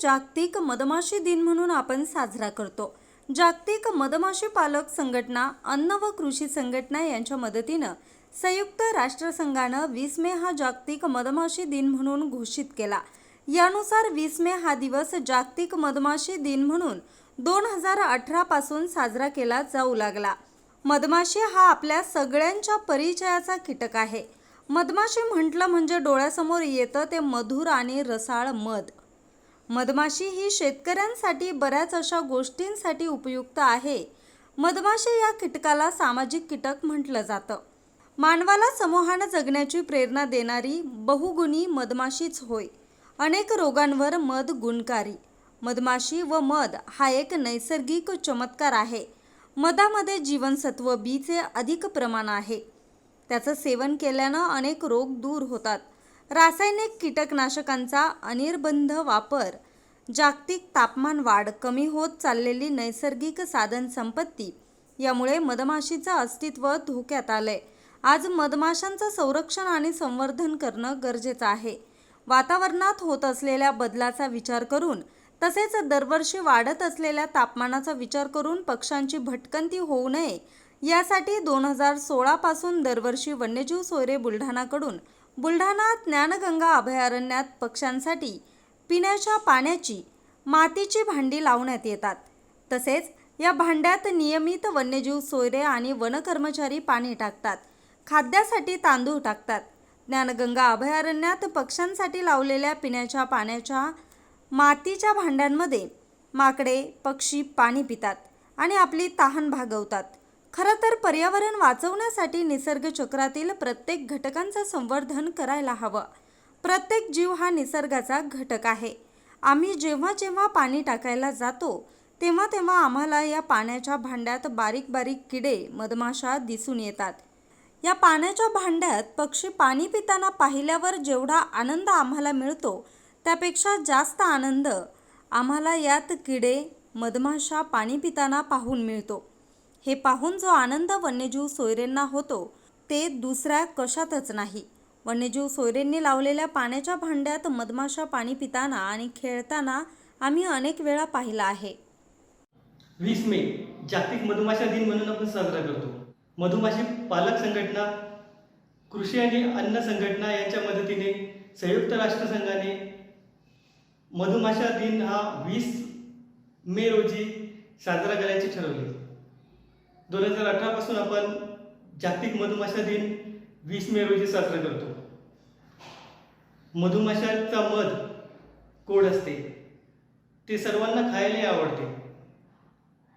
जागतिक मधमाशी दिन म्हणून आपण साजरा करतो. जागतिक मधमाशी पालक संघटना अन्न व कृषी संघटना यांच्या मदतीनं संयुक्त राष्ट्रसंघानं वीस मे हा जागतिक मधमाशी दिन म्हणून घोषित केला. यानुसार वीस मे हा दिवस जागतिक मधमाशी दिन म्हणून दोन हजार अठरा पासून साजरा केला जाऊ लागला. मधमाशी हा आपल्या सगळ्यांच्या परिचयाचा कीटक आहे. मधमाशी म्हटलं म्हणजे डोळ्यासमोर येतं ते मधुर आणि रसाळ मध. मधमाशी ही शेतकऱ्यांसाठी बऱ्याच अशा गोष्टींसाठी उपयुक्त आहे. मधमाशी या कीटकाला सामाजिक कीटक म्हटलं जातं. मानवाला समूहानं जगण्याची प्रेरणा देणारी बहुगुणी मधमाशीच होय. अनेक रोगांवर मध गुणकारी. मधमाशी व मध हा एक नैसर्गिक चमत्कार आहे. मधामध्ये जीवनसत्व बीचे अधिक प्रमाण आहे. त्याचं सेवन केल्यानं अनेक रोग दूर होतात. रासायनिक कीटकनाशकांचा अनिर्बंध वापर. जागतिक तापमान वाढ कमी होत चाललेली नैसर्गिक साधन संपत्ती यामुळे मधमाशीचं अस्तित्व धोक्यात आलंय. आज मधमाशांचं संरक्षण आणि संवर्धन करणं गरजेचं आहे. वातावरणात होत असलेल्या बदलाचा विचार करून तसेच दरवर्षी वाढत असलेल्या तापमानाचा विचार करून पक्ष्यांची भटकंती होऊ नये यासाठी दोन हजार सोळापासून दरवर्षी वन्यजीव सोयरे बुलढाणाकडून बुलढाणा ज्ञानगंगा अभयारण्यात पक्ष्यांसाठी पिण्याच्या पाण्याची मातीची भांडी लावण्यात येतात. तसेच या भांड्यात नियमित वन्यजीव सोयरे आणि वनकर्मचारी पाणी टाकतात. खाद्यासाठी तांदूळ टाकतात. ज्ञानगंगा अभयारण्यात पक्ष्यांसाठी लावलेल्या पिण्याच्या पाण्याच्या मातीच्या भांड्यांमध्ये माकडे पक्षी पाणी पितात आणि आपली तहान भागवतात. खरं तर पर्यावरण वाचवण्यासाठी निसर्ग चक्रातील प्रत्येक घटकांचं संवर्धन करायला हवं. प्रत्येक जीव हा निसर्गाचा घटक आहे. आम्ही जेव्हा जेव्हा पाणी टाकायला जातो तेव्हा तेव्हा आम्हाला या पाण्याच्या भांड्यात बारीक बारीक किडे मधमाशा दिसून येतात. या पाण्याच्या भांड्यात पक्षी पाणी पिताना पाहिल्यावर जेवढा आनंद आम्हाला मिळतो त्यापेक्षा जास्त आनंद आम्हाला यात किडे मधमाशा पाणी पिताना पाहून मिळतो. हे पाहून जो आनंद वन्यजीव सोयरेंना होतो ते दुसऱ्या कशातच नाही. वन्यजीव सोयरेंनी लावलेल्या पाण्याच्या भांड्यात मधमाशा पाणी पिताना आणि खेळताना आम्ही अनेक वेळा पाहिला आहे. वीस मे जागतिक मधमाशा दिन म्हणून आपण साजरा करतो. मधुमाशी पालक संघटना कृषी आणि अन्न संघटना यांच्या मदतीने संयुक्त राष्ट्रसंघाने मधुमाशा दिन हा वीस मे रोजी साजरा करायचे ठरवले. दोन हजार अठरापासून आपण जागतिक मधुमाशा दिन वीस मे रोजी साजरा करतो. मधुमाशाचा मध गोड असते. ते सर्वांना खायला आवडते.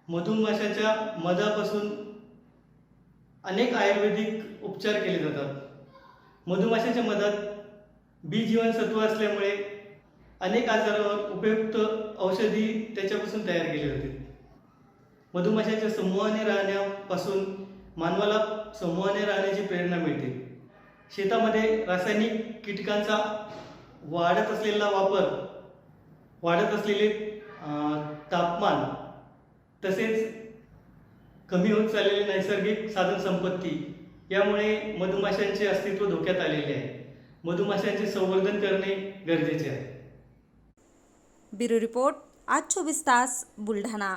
मधुमाशाच्या मधापासून अनेक आयुर्वेदिक उपचार केले जातात. मधुमाशाच्या मधात बी जीवनसत्व असल्यामुळे अनेक आजारावर उपयुक्त औषधी त्याच्यापासून तयार केली जाते. मधुमाशाच्या समूहाने राहण्यापासून मानवाला समूहाने राहण्याची प्रेरणा मिळते. शेतामध्ये रासायनिक कीटकांचा वाढत असलेला वापर वाढत असलेले तापमान तसेच कमी होत चाललेली नैसर्गिक साधन संपत्ती यामुळे मधुमाशांचे अस्तित्व धोक्यात आलेले आहे. मधुमाशांचे संवर्धन करणे गरजेचे आहे. ब्युरो रिपोर्ट आज चोवीस तास बुलढाणा.